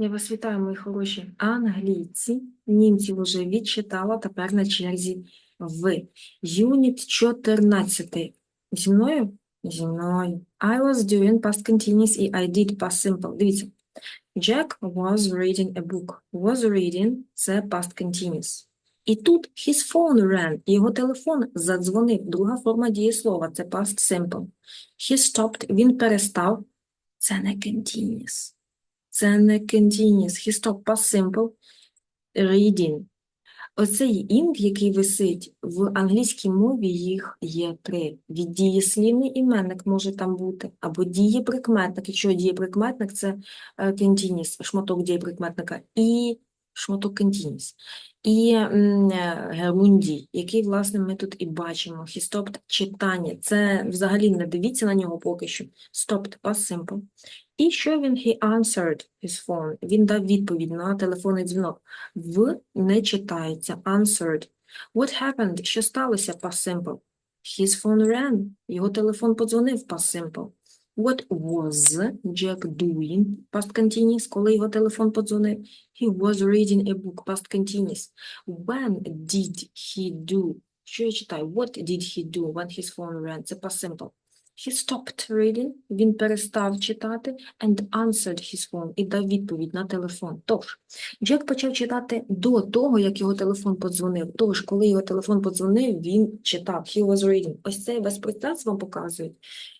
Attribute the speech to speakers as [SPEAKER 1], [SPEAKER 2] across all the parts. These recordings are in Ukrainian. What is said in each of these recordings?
[SPEAKER 1] Я вас вітаю, мої хороші англійці. Німців уже відчитала, тепер на черзі ви. Юніт 14. Зі мною? Зі мною. I was doing past continuous і I did past simple. Дивіться. Jack was reading a book. Was reading – це past continuous. І тут his phone rang. Його телефон задзвонив. Друга форма дієслова – це past simple. He stopped. Він перестав. Це не continuous. Це не continuous. He stopped past simple reading. Оцей ing, який висить, в англійській мові їх є три. Від дієслівний іменник може там бути, або дієприкметник. Якщо дієприкметник – це е, continuous, шматок дієприкметника, і шматок. І е, герундій, який, власне, ми тут і бачимо. Stopped читання. Це взагалі не дивіться на нього поки що. Stopped past simple. І що він? He answered his phone. Він дав відповідь на телефонний дзвінок. В не читається. Answered. What happened? Що сталося? Past simple. His phone rang. Його телефон подзвонив. Past simple. What was Jack doing? Past continuous. Коли його телефон подзвонив. He was reading a book. Past continuous. When did he do? Що я читаю? What did he do when his phone rang? Це past simple. He stopped reading, він перестав читати, and answered his phone, і дав відповідь на телефон. Тож, Джек почав читати до того, як його телефон подзвонив. Тож, коли його телефон подзвонив, він читав. He was reading. Ось цей весь процес вам показують.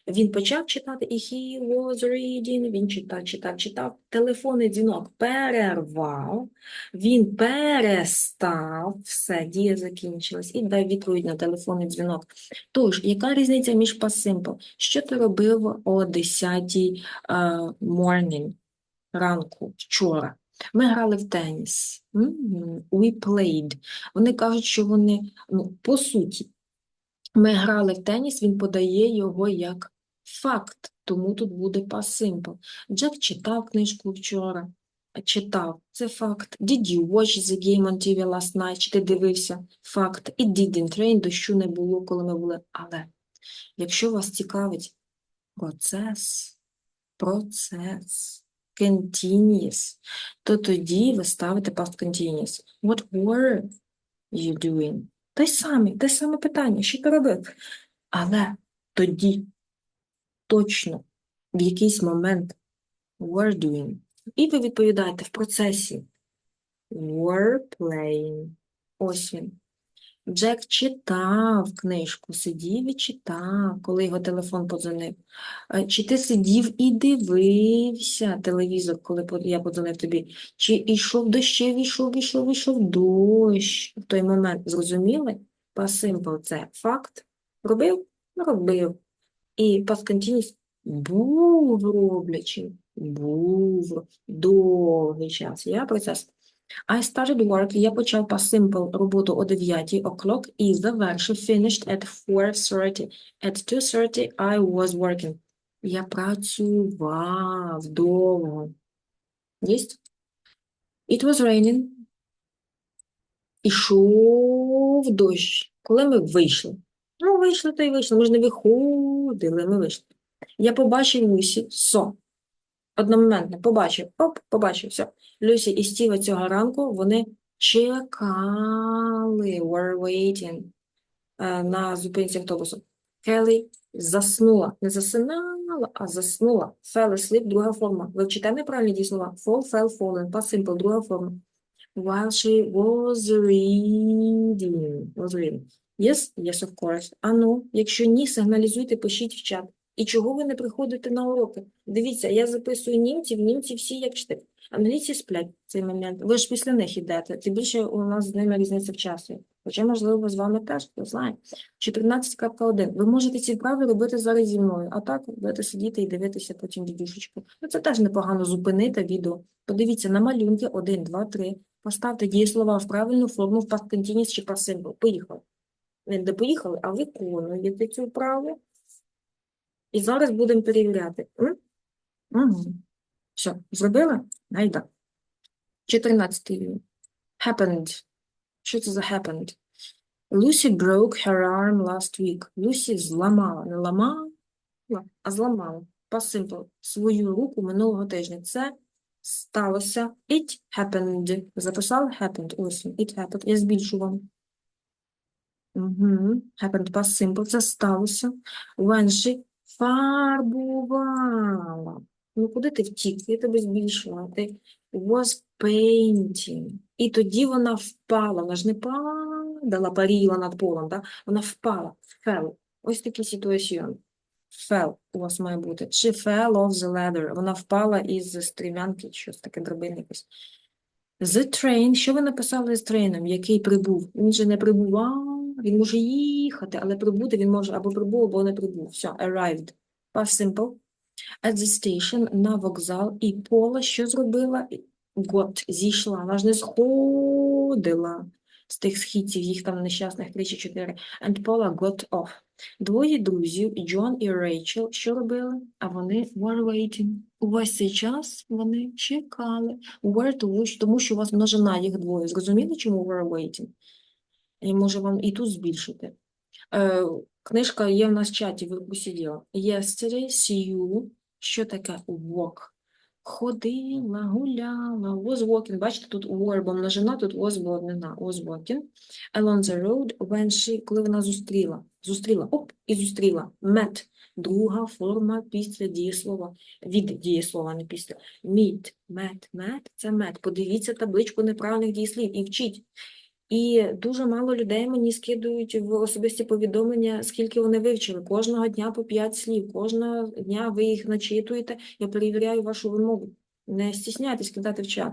[SPEAKER 1] Він почав читати, і he was reading, він читав, читав, читав. Телефонний дзвінок перервав, він перестав, все, дія закінчилась, і дав відповідь на телефонний дзвінок. Тож, яка різниця між past? Що ти робив о 10-й morning ранку вчора? Ми грали в теніс. We played. Вони кажуть, що вони, ну, по суті, ми грали в теніс, він подає його як факт, тому тут буде past simple. Джек читав книжку вчора. Читав, це факт. Did you watch the game on TV last night? Чи ти дивився? Факт. It didn't rain, дощу не було, коли ми були. Але Якщо вас цікавить процес, процес, continuous, то тоді ви ставите past continuous. What were you doing? Те саме, те саме питання, що ти робив? Але тоді точно в якийсь момент were doing. І ви відповідаєте в процесі were playing. Ось він. Джек читав книжку, сидів і читав, коли його телефон подзвонив. Е, Чи ти сидів і дивився телевізор, коли я подзвонив тобі? Чи йшов дощів, ішов, ішов, ішов дощ в той момент? Зрозуміли? Past simple – це факт. Робив? Робив. І continuous – був роблячим. Був довгий час. Я процес. I started work, я почав past simple роботу о 9 o'clock і завершив finished at 4.30. At 2.30 I was working. Я працював довго. Єсть? It was raining. Ішов дощ. Коли ми вийшли? Ну, вийшли, то й вийшли. Ми ж не виходили, ми вийшли. Я побачив Люсі, со. Одномоментно побачив, оп, побачив, все. Люсі і Стіва цього ранку, вони чекали, were waiting, е, на зупинці автобусу. Келлі заснула, не засинала, а заснула. Fell asleep, друга форма. Ви вчите неправильні дієслова? Fall, fell, fallen, past simple, друга форма. While she was reading. Was reading. Yes? Yes, of course. А ну, якщо ні, сигналізуйте, пишіть в чат. І чого ви не приходите на уроки? Дивіться, я записую німців, німці всі як чтять. Англійці сплять цей момент. Ви ж після них йдете. Тим більше у нас з ними різниця в часі. Хоча, можливо, з вами теж, хто знає. 14.1. Ви можете ці вправи робити зараз зі мною, а так будете сидіти і дивитися потім відюшечку. Ну, це теж непогано зупинити відео. Подивіться на малюнки 1, 2, 3. Поставте дієслова в правильну форму в past чи simple. Поїхали. Не поїхали, а виконуєте цю вправу. І зараз будемо перевіряти. Угу. Все, зробила? Гайда. 14 рівень. Happened. Що це за happened? Lucy broke her arm last week. Люсі зламала. Не ламала, а зламала. Simple. Свою руку минулого тижня. Це сталося. It happened. Записали happened. Ось. It happened. Я збільшу вам. Угу. Happened past simple. Це сталося. When she фарбувала. Ну, куди ти втік? Я тебе збільшила. Ти was painting. І тоді вона впала. Вона ж не падала, паріла над полом, да? Вона впала. Fell. Ось такі ситуаціони. Fell у вас має бути. She fell off the ladder. Вона впала із стрімянки, щось таке драбини якось. The train. Що ви написали з трейном? Який прибув? Він же не прибував. Він може їхати, але прибути він може або прибув, або не прибув. Все, arrived. Past simple. At the station, на вокзал. І Пола що зробила? Got, зійшла. Вона ж не сходила з тих східців, їх там нещасних три чи чотири. And Paula got off. Двоє друзів, Джон і Рейчел, що робили? А вони were waiting. Увесь цей час вони чекали. Were, тому що, тому що у вас множина їх двоє. Зрозуміли, чому were waiting? Я можу вам і тут збільшити. Е, книжка є в нас в чаті, ви посиділи. Yesterday, see you. Що таке walk? Ходила, гуляла, was walking. Бачите, тут were, бо множина, тут was, однина. Was walking. Along the road, when she, коли вона зустріла. Зустріла, оп, і зустріла. Met. Друга форма після дієслова. Від дієслова, не після. Meet, met, met – це met. Подивіться табличку неправильних дієслів і вчіть. І дуже мало людей мені скидують в особисті повідомлення, скільки вони вивчили. Кожного дня по 5 слів. Кожного дня ви їх начитуєте, я перевіряю вашу вимову. Не стісняйтесь кидати в чат.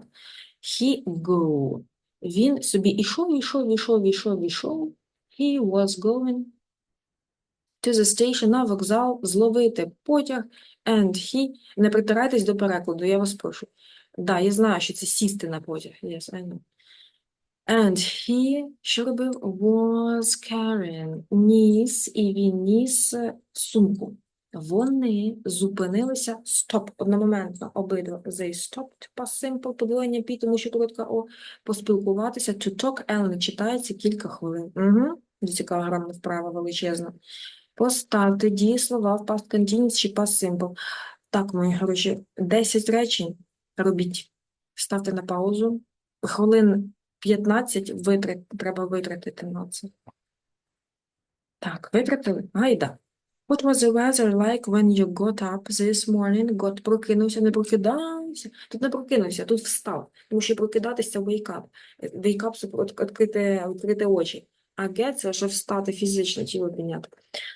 [SPEAKER 1] He go. Він собі ішов, ішов, ішов, ішов, ішов. He was going to the station, на вокзал, зловити потяг, and he... Не притирайтесь до перекладу, я вас прошу. Да, я знаю, що це сісти на потяг. Yes, I know. And he, що робив? Was carrying, ніс, і він ніс сумку. Вони зупинилися, стоп, одномоментно, обидва. They stopped, past simple, подвоєння пі, тому що коротка о, поспілкуватися. To talk, Ellen, читається кілька хвилин. Угу. Цікава грамна вправа величезна. Поставте дієслова в past continuous чи past simple. Так, мої гроші, 10 речень робіть. Ставте на паузу. Хвилин 15 витрат, треба витратити на це. Так, витратили? Гайда. What was the weather like when you got up this morning? Got прокинувся, не прокидався. Тут не прокинувся, тут встав. Тому що прокидатися wake up. Wake up – відкрити, відкрити очі. А get – це що встати фізично, тіло підняти.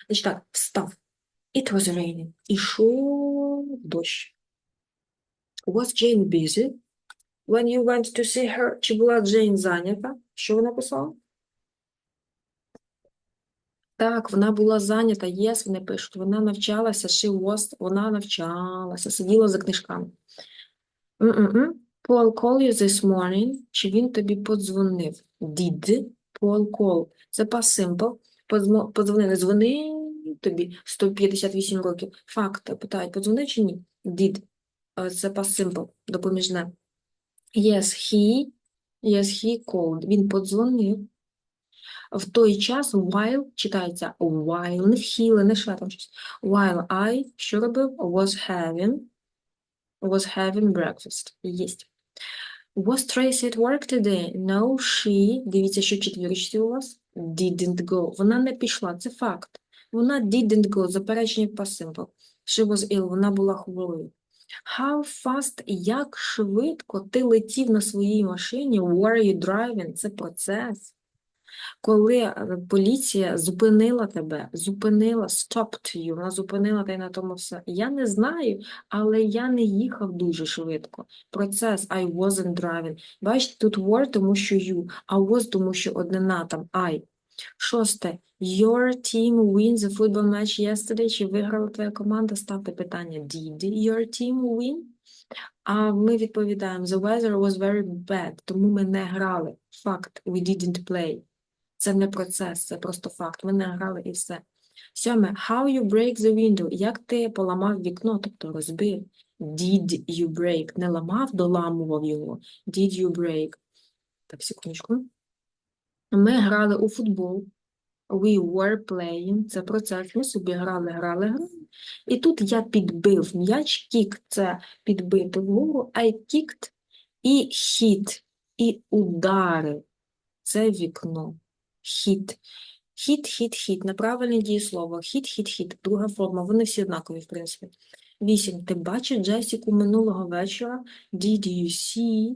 [SPEAKER 1] Значить так, встав. It was raining. Ішов дощ. Was Jane busy? When you went to see her, чи була Джейн зайнята? Що вона писала? Так, вона була зайнята, yes, вони пишуть. Вона навчалася, she was, вона навчалася, сиділа за книжками. М-м-м. Paul call you this morning, чи він тобі подзвонив? Did Paul call? Це past simple. Подзвонив, не дзвони тобі 158 років. Факт, питають, подзвонив чи ні? Did. Е, Це past simple, допоміжне. Yes, he, yes, he called. Він подзвонив. В той час while читається while, не вхиле, не ша там щось. While I, що робив? Was having, was having breakfast. Єсть. Was Tracy at work today? No, she, дивіться, що четвірочці у вас, didn't go. Вона не пішла, це факт. Вона didn't go, заперечення simple. She was ill, вона була хворою. How fast, як швидко ти летів на своїй машині, were you driving? Це процес. Коли е, поліція зупинила тебе, зупинила, stopped you, вона зупинила й на тому все. Я не знаю, але я не їхав дуже швидко. Процес I wasn't driving. Бачите, тут were, тому що you, а was, тому що однина там I. Шосте. Your team win the football match yesterday. Чи виграла твоя команда? Ставте питання. Did your team win? А ми відповідаємо, the weather was very bad, тому ми не грали. Факт, we didn't play. Це не процес, це просто факт. Ми не грали і все. Сьоме, how you break the window? Як ти поламав вікно, тобто розбив? Did you break? Не ламав, доламував його. Did you break? Так, секундочку. Ми грали у футбол. We were playing. Це процес. Ми собі грали, грали, грали. І тут я підбив м'яч. Kick – це підбити вгору. I kicked і hit. І ударив. Це вікно. Hit. Hit, hit, hit. Неправильне дієслово. Hit, hit, hit. Друга форма. Вони всі однакові, в принципі. Вісім. Ти бачив Джесіку минулого вечора? Did you see?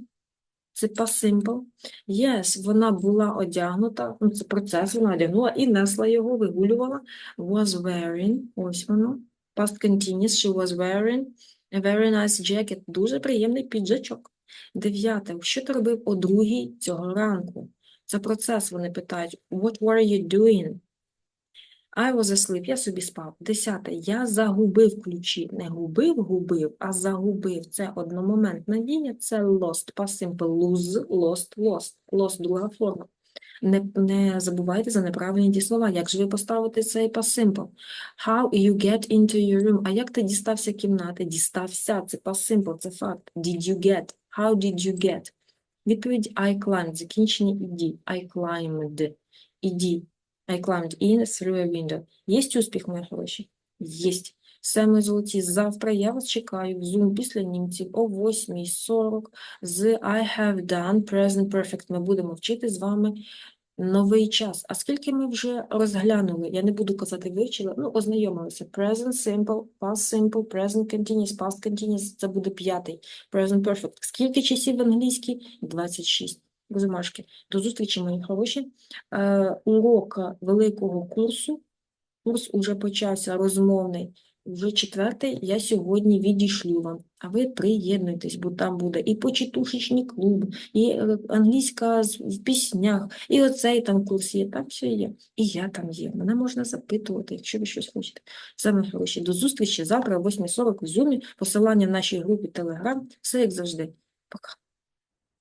[SPEAKER 1] Це past simple. Yes, вона була одягнута, ну це процес, вона одягнула і несла його, вигулювала. Was wearing, ось воно. Past continuous, she was wearing a very nice jacket. Дуже приємний піджачок. Дев'яте. Що ти робив о другій цього ранку? Це процес, вони питають. What were you doing? I was asleep, я собі спав. Десяте. Я загубив ключі. Не губив, губив, а загубив. Це одномоментна дія, це lost. Past simple. Lose, lost, lost. Lost – друга форма. Не, не забувайте за неправильні дієслова. Як же ви поставите цей past simple? How you get into your room? А як ти дістався кімнати? Дістався. Це past simple, це факт. Did you get? How did you get? Відповідь I climbed. Закінчення іді. I climbed. Іді. I climbed in through a window. Єсть успіх, мої хороші? Єсть. Мої золоті, завтра я вас чекаю в Zoom після німців о 8.40 з I have done present perfect. Ми будемо вчити з вами новий час. А скільки ми вже розглянули? Я не буду казати вивчили, ну, ознайомилися. Present simple, past simple, present continuous, past continuous. Це буде п'ятий. Present perfect. Скільки часів в англійській? 26. Без. До зустрічі, мої хороші. Е, урок великого курсу. Курс уже почався розмовний. Вже четвертий я сьогодні відішлю вам. А ви приєднуйтесь, бо там буде і почетушечний клуб, і е, англійська в піснях, і оцей там курс є, там все є. І я там є. Мене можна запитувати, якщо ви щось хочете. Саме хороші. До зустрічі завтра о 8.40 в Zoom. Посилання в нашій групі Telegram. Все як завжди. Пока.